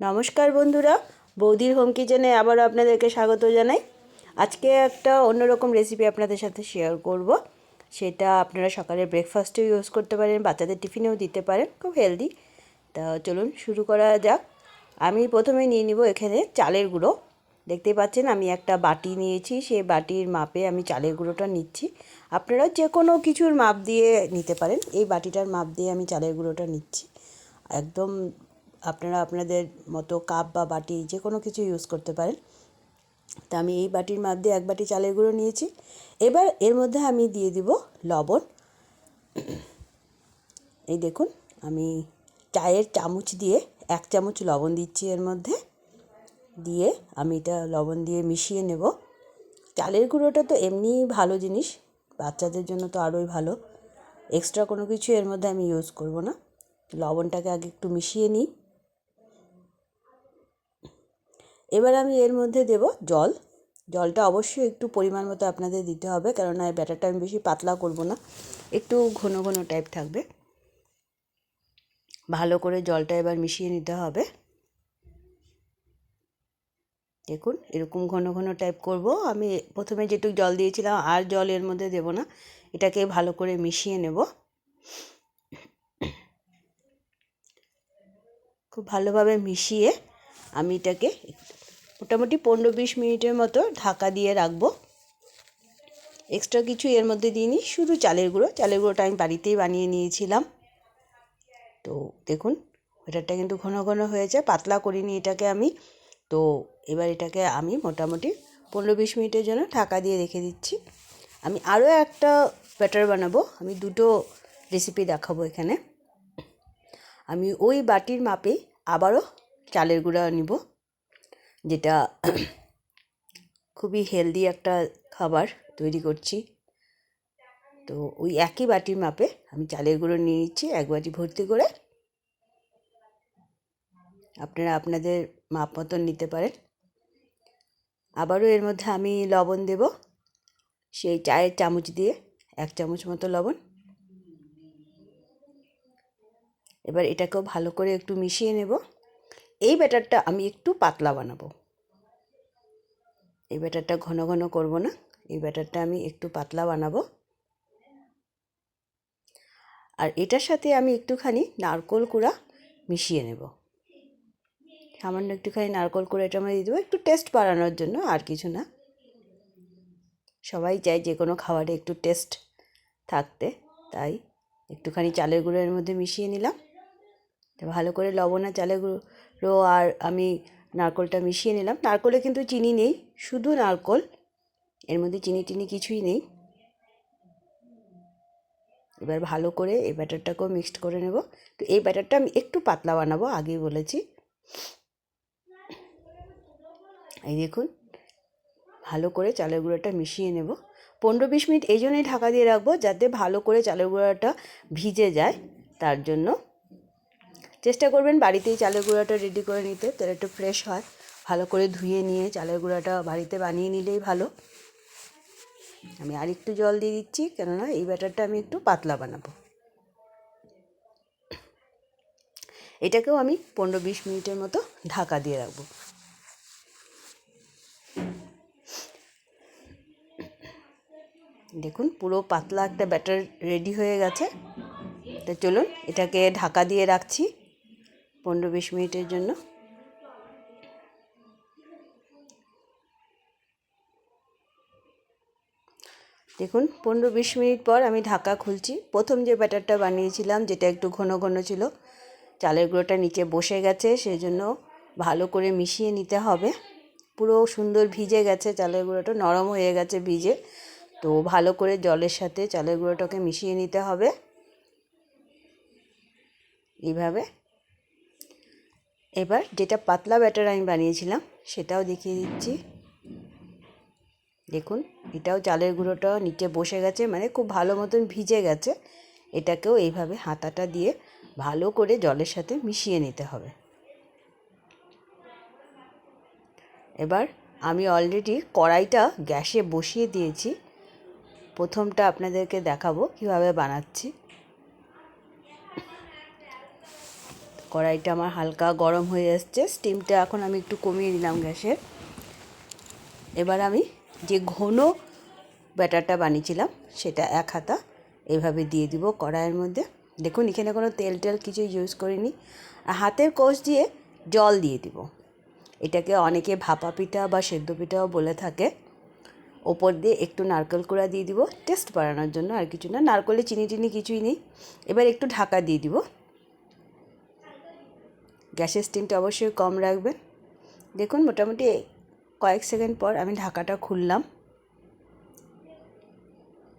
নমস্কার বন্ধুরা, বৌদির হোম কিচেনে আবারও আপনাদেরকে স্বাগত জানাই। আজকে একটা অন্যরকম রেসিপি আপনাদের সাথে শেয়ার করব। সেটা আপনারা সকালে ব্রেকফাস্টেও ইউজ করতে পারেন, বাচ্চাদের টিফিনেও দিতে পারেন, খুব হেলদি তা চলুন শুরু করা যাক। আমি প্রথমে নিয়ে নিব এখানে চালের গুঁড়ো। দেখতেই পাচ্ছেন আমি একটা বাটি নিয়েছি, সেই বাটির মাপে আমি চালের গুঁড়োটা নিচ্ছি। আপনারা যে কোনো কিছুর মাপ দিয়ে নিতে পারেন, এই বাটিটার মাপ দিয়ে আমি চালের গুঁড়োটা নিচ্ছি। একদম আপনারা আপনাদের মতো কাপ বা বাটি যে কোনো কিছু ইউজ করতে পারেন। তা আমি এই বাটির মাপ দিয়ে এক বাটি চালের গুঁড়ো নিয়েছি। এবার এর মধ্যে আমি দিয়ে দিব লবণ। এই দেখুন, আমি চায়ের চামচ দিয়ে এক চামচ লবণ দিচ্ছি এর মধ্যে। দিয়ে আমি এটা লবণ দিয়ে মিশিয়ে নেব। চালের গুঁড়োটা তো এমনিই ভালো জিনিস, বাচ্চাদের জন্য তো আরোই ভালো। এক্সট্রা কোনো কিছু এর মধ্যে আমি ইউজ করব না। লবণটাকে আগে একটু মিশিয়ে নিই। এবার আমি এর মধ্যে দেব জল। জলটা অবশ্যই একটু পরিমাণ মতো আপনাদের দিতে হবে, কেননা ব্যাটারটা আমি বেশি পাতলা করব না। একটু ঘন ঘন টাইপ থাকবে। ভালো করে জলটা এবার মিশিয়ে নিতে হবে। দেখুন, এরকম ঘন ঘন টাইপ করব। আমি প্রথমে যেটুকু জল দিয়েছিলাম, আর জল এর মধ্যে দেব না। এটাকে ভালো করে মিশিয়ে নেব। খুব ভালোভাবে মিশিয়ে আমি এটাকে মোটামুটি পনেরো বিশ মিনিটের মতো ঢাকা দিয়ে রাখব। এক্সট্রা কিছু এর মধ্যে দিইনি শুধু চালের গুঁড়ো। চালের গুঁড়োটা আমি বাড়িতেই বানিয়ে নিয়েছিলাম। তো দেখুন ব্যাটারটা কিন্তু ঘন ঘন হয়েছে পাতলা করিনি এটাকে আমি। তো এবার এটাকে আমি মোটামুটি পনেরো বিশ মিনিটের জন্য ঢাকা দিয়ে রেখে দিচ্ছি। আমি আরও একটা ব্যাটার বানাবো, আমি দুটো রেসিপি দেখাবো এখানে। আমি ওই বাটির মাপে আবারও চালের গুঁড়া নিব। যেটা খুবই হেলদি একটা খাবার তৈরি করছি। তো ওই একই বাটির মাপে আমি চালের গুঁড়ো নিয়ে নিচ্ছি, এক বাটি ভর্তি করে। আপনারা আপনাদের মাপ মতন নিতে পারেন। আবারও এর মধ্যে আমি লবণ দেব। সেই চায়ের চামচ দিয়ে এক চামচ মতো লবণ। এবার এটাকেও ভালো করে একটু মিশিয়ে নেব। এই ব্যাটারটা আমি একটু পাতলা বানাবো। এই ব্যাটারটা ঘন ঘন করব না, এই ব্যাটারটা আমি একটু পাতলা বানাবো। আর এটার সাথে আমি একটুখানি নারকোল কুড়া মিশিয়ে নেব। সামান্য একটুখানি নারকোল কুড়া এটা দিয়ে দেবো, একটু টেস্ট বাড়ানোর জন্য আর কিছু না। সবাই চায় যে কোনো খাবারে একটু টেস্ট থাকতে, তাই একটুখানি চালের গুঁড়োর মধ্যে মিশিয়ে নিলাম। ভালো করে লবণ আর চালের গুঁড়ো আর আমি নারকোলটা মিশিয়ে নিলাম। নারকোলে কিন্তু চিনি নেই, শুধু নারকোল। এর মধ্যে চিনি টিনি কিছুই নেই। এবার ভালো করে এই ব্যাটারটাকেও মিক্সড করে নেব। তো এই ব্যাটারটা আমি একটু পাতলা বানাবো, আগেই বলেছি। এই দেখুন, ভালো করে চালের গুঁড়োটা মিশিয়ে নেব। পনেরো বিশ মিনিট এই জন্যই ঢাকা দিয়ে রাখব, যাতে ভালো করে চালের গুঁড়োটা ভিজে যায়, তার জন্য। চেষ্টা করবেন বাড়িতেই চালের গুঁড়াটা রেডি করে নিতে, তাহলে একটু ফ্রেশ হয়। ভালো করে ধুয়ে নিয়ে চালের গুঁড়াটা বাড়িতে বানিয়ে নিলেই ভালো। আমি আর একটু জল দিয়ে দিচ্ছি, কেননা এই ব্যাটারটা আমি একটু পাতলা বানাবো। এটাকেও আমি পনেরো বিশ মিনিটের মতো ঢাকা দিয়ে রাখব। দেখুন, পুরো পাতলা একটা ব্যাটার রেডি হয়ে গেছে। তা চলুন, এটাকে ঢাকা দিয়ে রাখছি। পনেরো বিশ মিনিটের জন্য। দেখুন, পনেরো বিশ মিনিট পর আমি ঢাকা খুলছি। প্রথম যে ব্যাটারটা বানিয়েছিলাম, যেটা একটু ঘন ঘন ছিল, চালের গুঁড়োটা নিচে বসে গেছে সেই জন্য ভালো করে মিশিয়ে নিতে হবে। পুরো সুন্দর ভিজে গেছে চালের গুঁড়োটা, নরম হয়ে গেছে ভিজে। তো ভালো করে জলের সাথে চালের গুঁড়োটাকে মিশিয়ে নিতে হবে। এইভাবে এবার যেটা পাতলা ব্যাটার আমি বানিয়েছিলাম, সেটাও দেখিয়ে দিচ্ছি। দেখুন, এটাও চালের গুঁড়োটা নিচে বসে গেছে মানে খুব ভালো মতন ভিজে গেছে। এটাকেও এইভাবে হাতাটা দিয়ে ভালো করে জলের সাথে মিশিয়ে নিতে হবে। এবার আমি অলরেডি কড়াইটা গ্যাসে বসিয়ে দিয়েছি। প্রথমটা আপনাদেরকে দেখাবো কীভাবে বানাচ্ছি। কড়াইটা আমার হালকা গরম হয়ে আসছে স্টিমটা এখন আমি একটু কমিয়ে দিলাম গ্যাসের। এবার আমি যে ঘন ব্যাটারটা বানিয়েছিলাম, সেটা এক হাতা এভাবে দিয়ে দিব কড়াইয়ের মধ্যে। দেখুন, এখানে কোনো তেল টেল কিছু ইউজ করিনি। আর হাতের কোষ দিয়ে জল দিয়ে দিব। এটাকে অনেকে ভাপা পিঠা বা সেদ্ধ পিঠাও বলে থাকে। ওপর দিয়ে একটু নারকেল কুড়া দিয়ে দিব। টেস্ট বাড়ানোর জন্য আর কিছু না। নারকেলে চিনি টিনি কিছুই নেই। এবার একটু ঢাকা দিয়ে দিব। গ্যাসের স্টিমটা অবশ্যই কম রাখবেন। দেখুন, মোটামুটি কয়েক সেকেন্ড পর আমি ঢাকাটা খুললাম।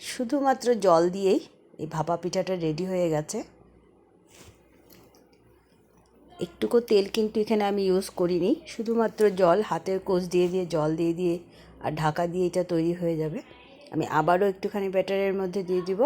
শুধুমাত্র জল দিয়েই এই ভাপা পিঠাটা রেডি হয়ে গেছে। একটুকু তেল কিন্তু এখানে আমি ইউজ করিনি। শুধুমাত্র জল, হাতের কোষ দিয়ে দিয়ে, জল দিয়ে দিয়ে আর ঢাকা দিয়ে এটা তৈরি হয়ে যাবে। আমি আবারও একটুখানি ব্যাটারের মধ্যে দিয়ে দিব।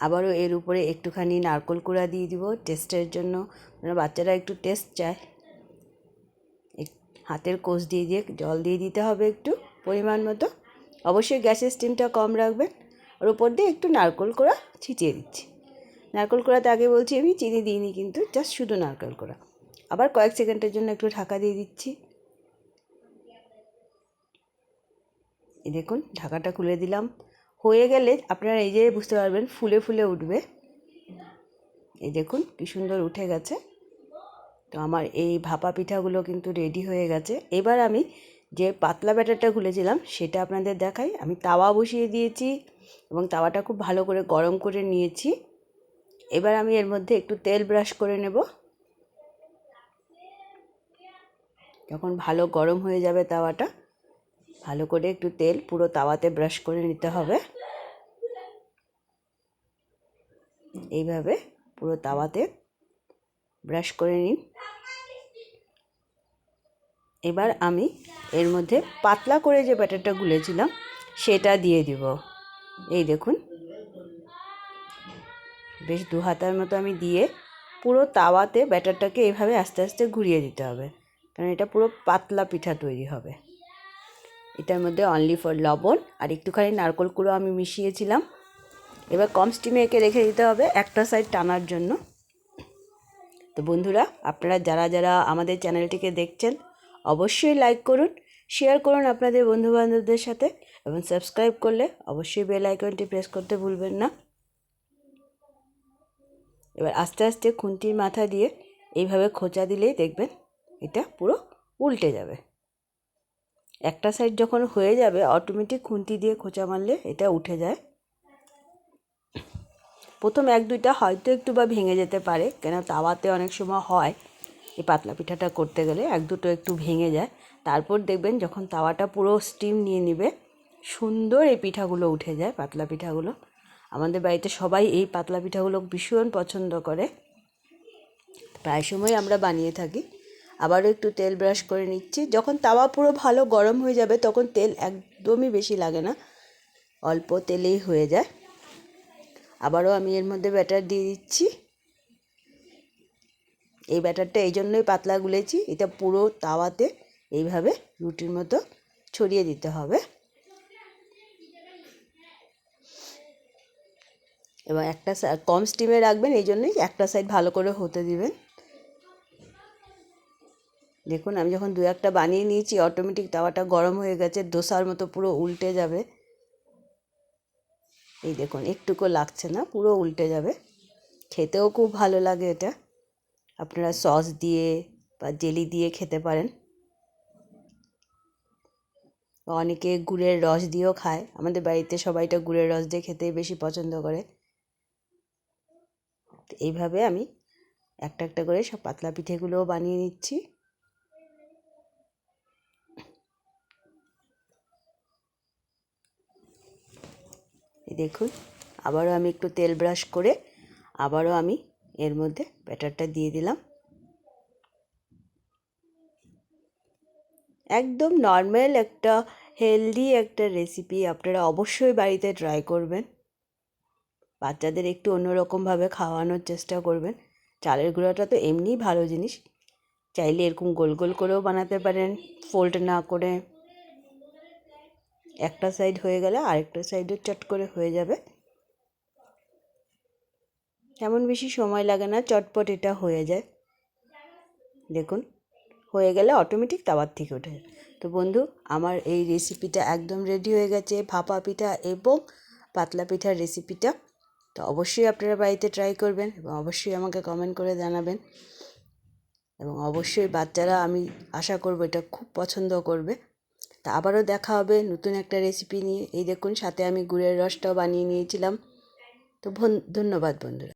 আবারও এর উপরে একটুখানি নারকোল কুড়া দিয়ে দিব টেস্টের জন্য। মানে বাচ্চারা একটু টেস্ট চায়। হাতের কোষ দিয়ে দিয়ে জল দিয়ে দিতে হবে একটু পরিমাণ মতো। অবশ্যই গ্যাসের স্টিমটা কম রাখবেন। আর উপর দিয়ে একটু নারকোল কোড়া ছিটিয়ে দিচ্ছি। নারকোল কোড়াতে আগে বলছি আমি, চিনি দিইনি কিন্তু জাস্ট শুধু নারকেল কোড়া। আবার কয়েক সেকেন্ডের জন্য একটু ঢাকা দিয়ে দিচ্ছি। দেখুন, ঢাকাটা খুলে দিলাম। হয়ে গেলে আপনারা এই যে বুঝতে পারবেন, ফুলে ফুলে উঠবে। এই দেখুন কি সুন্দর উঠে গেছে। তো আমার এই ভাপা পিঠাগুলো কিন্তু রেডি হয়ে গেছে। এবার আমি যে পাতলা ব্যাটারটা খুলেছিলাম, সেটা আপনাদের দেখাই। আমি তাওয়া বসিয়ে দিয়েছি এবং তাওয়াটা খুব ভালো করে গরম করে নিয়েছি। এবার আমি এর মধ্যে একটু তেল ব্রাশ করে নেব। যখন ভালো গরম হয়ে যাবে তাওয়াটা ভালো করে একটু তেল পুরো তাওয়াতে ব্রাশ করে নিতে হবে। এইভাবে পুরো তাওয়াতে ব্রাশ করে নিন। এবার আমি এর মধ্যে পাতলা করে যে ব্যাটারটা গুলেছিলাম, সেটা দিয়ে দিব। এই দেখুন। বেশ দু হাতার মতো আমি দিয়ে পুরো তাওয়াতে ব্যাটারটাকে এইভাবে আস্তে আস্তে ঘুরিয়ে দিতে হবে। কারণ এটা পুরো পাতলা পিঠা তৈরি হবে। এটার মধ্যে অনলি ফর লবণ আর একটুখানি নারকল কুড়ো আমি মিশিয়েছিলাম। এবার কম স্টিমে একে রেখে দিতে হবে একটা সাইড টানার জন্য। তো বন্ধুরা, আপনারা যারা যারা আমাদের চ্যানেলটিকে দেখছেন, অবশ্যই লাইক করুন শেয়ার করুন আপনাদের বন্ধুবান্ধবদের সাথে এবং সাবস্ক্রাইব করলে অবশ্যই বেল আইকনটি প্রেস করতে ভুলবেন না। এবার আস্তে আস্তে খুন্তির মাথা দিয়ে এইভাবে খোঁচা দিলেই দেখবেন এটা পুরো উল্টে যাবে। একটা সাইড যখন হয়ে যাবে অটোমেটিক খুন্তি দিয়ে খোঁচা মারলে এটা উঠে যায়। প্রথম এক দুইটা হয়তো একটু বা ভেঙে যেতে পারে, কেন তাওয়াতে অনেক সময় হয় এই পাতলা পিঠাটা করতে গেলে, এক দুটো একটু ভেঙে যায়। তারপর দেখবেন যখন তাওয়াটা পুরো স্টিম নিয়ে নেবে, সুন্দর এই পিঠাগুলো উঠে যায়, পাতলা পিঠাগুলো। আমাদের বাড়িতে সবাই এই পাতলা পিঠাগুলো ভীষণ পছন্দ করে। প্রায় সময় আমরা বানিয়ে থাকি। আবারও একটু তেল ব্রাশ করে নিচ্ছি। যখন তাওয়া পুরো ভালো গরম হয়ে যাবে, তখন তেল একদমই বেশি লাগে না। অল্প তেলেই হয়ে যায়। আবারও আমি এর মধ্যে ব্যাটার দিয়ে দিচ্ছি। এই ব্যাটারটা এই জন্যই পাতলা গুলেছি, এটা পুরো তাওয়াতে এইভাবে রুটির মতো ছড়িয়ে দিতে হবে। এবার একটা কম স্টিমে রাখবেন, এই জন্যই একটা সাইড ভালো করে হতে দিবেন। দেখুন, আমি যখন দু একটা বানিয়ে নিয়েছি অটোমেটিক তাওয়াটা গরম হয়ে গেছে, দোসার মতো পুরো উল্টে যাবে। এই দেখুন, একটুকু লাগছে না, পুরো উল্টে যাবে। খেতেও খুব ভালো লাগে এটা। আপনারা সস দিয়ে বা জেলি দিয়ে খেতে পারেন। অনেকে গুড়ের রস দিয়েও খায়। আমাদের বাড়িতে সবাইটা গুড়ের রস দিয়ে খেতেই বেশি পছন্দ করে। এইভাবে আমি একটা একটা করে সব পাতলা পিঠেগুলোও বানিয়ে নিচ্ছি। এই দেখুন, আবারও আমি একটু তেল ব্রাশ করে আবারও আমি এর মধ্যে ব্যাটারটা দিয়ে দিলাম। একদম নর্মাল একটা হেলদি একটা রেসিপি আপনারা অবশ্যই বাড়িতে ট্রাই করবেন। বাচ্চাদের একটু অন্যরকমভাবে খাওয়ানোর চেষ্টা করবেন। চালের গুঁড়াটা তো এমনিই ভালো জিনিস। চাইলে এরকম গোল গোল করেও বানাতে পারেন, ফোল্ড না করে। একটা সাইড হয়ে গেলে আরেকটা সাইডও চট করে হয়ে যাবে। তেমন বেশি সময় লাগে না, চটপট এটা হয়ে যায়। দেখুন, হয়ে গেলে অটোমেটিক তাওয়ার থেকে ওঠে। তো বন্ধু, আমার এই রেসিপিটা একদম রেডি হয়ে গেছে। ভাপা পিঠা এবং পাতলা পিঠার রেসিপিটা তো অবশ্যই আপনারা বাড়িতে ট্রাই করবেন এবং অবশ্যই আমাকে কমেন্ট করে জানাবেন। এবং অবশ্যই বাচ্চারা, আমি আশা করব এটা খুব পছন্দ করবে। তা আবারও দেখা হবে নতুন একটা রেসিপি নিয়ে। এই দেখুন, সাথে আমি গুড়ের রসটাও বানিয়ে নিয়েছিলাম। তো ধন্যবাদ বন্ধুরা।